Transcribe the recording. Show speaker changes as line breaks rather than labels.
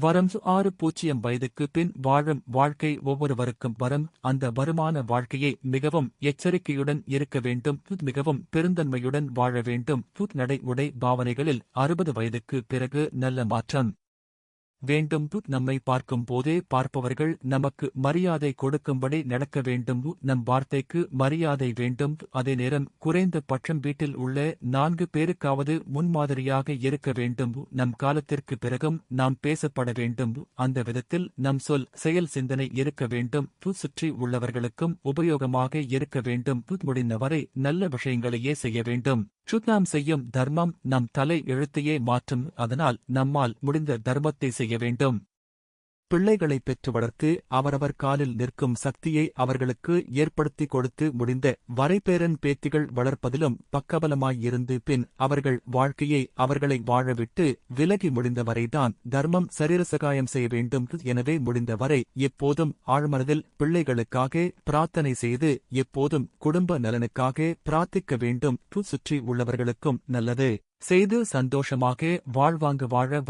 வரம் ஆறு பூஜ்ஜியம் வயதுக்கு பின் வாழும் வாழ்க்கை ஒவ்வொருவருக்கும் வரும். அந்த வருமான வாழ்க்கையை மிகவும் எச்சரிக்கையுடன் இருக்க வேண்டும். மிகவும் பெருந்தன்மையுடன் வாழ வேண்டும். நடை உடை பாவனைகளில் அறுபது வயதுக்கு பிறகு நல்ல மாற்றம். வேண்டும் நம்மை பார்க்கும் போதே பார்ப்பவர்கள் நமக்கு மரியாதை கொடுக்கும்படி நடக்க வேண்டும் நம் வார்த்தைக்கு மரியாதை வேண்டும் அதே நேரம் குறைந்த பட்சம் வீட்டில் உள்ள நான்கு பேருக்காவது முன்மாதிரியாக இருக்க வேண்டும் நம் காலத்திற்கு பிறகும் நாம் பேசப்பட வேண்டும் அந்த விதத்தில் நம் சொல் செயல் சிந்தனை இருக்க வேண்டும் சுற்றி உள்ளவர்களுக்கும் உபயோகமாக இருக்க வேண்டும் முடிந்தவரை நல்ல விஷயங்களையே செய்ய வேண்டும். நாம் செய்யும் தர்மம் நம் தலை எழுத்தையே மாற்றும் அதனால் நம்மால் முடிந்த தர்மத்தை செய்ய வேண்டும். பிள்ளைகளை பெற்று வளர்த்து அவரவர் காலில் நிற்கும் சக்தியை அவர்களுக்கு ஏற்படுத்தி கொடுத்து முடிந்த வரைபேரன் பேத்திகள் வளர்ப்பதிலும் பக்கபலமாயிருந்து பின் அவர்கள் வாழ்க்கையை அவர்களை வாழவிட்டு விலகி முடிந்தவரைதான் தர்மம் சரீரசகாயம் செய்ய வேண்டும் எனவே முடிந்தவரை எப்போதும் ஆழ்மனதில் பிள்ளைகளுக்காக பிரார்த்தனை செய்து எப்போதும் குடும்ப நலனுக்காக பிரார்த்திக்க வேண்டும். சுற்றி உள்ளவர்களுக்கும் நல்லது. செய்து சந்தோஷமாக வாழ்வாங்கு வாழ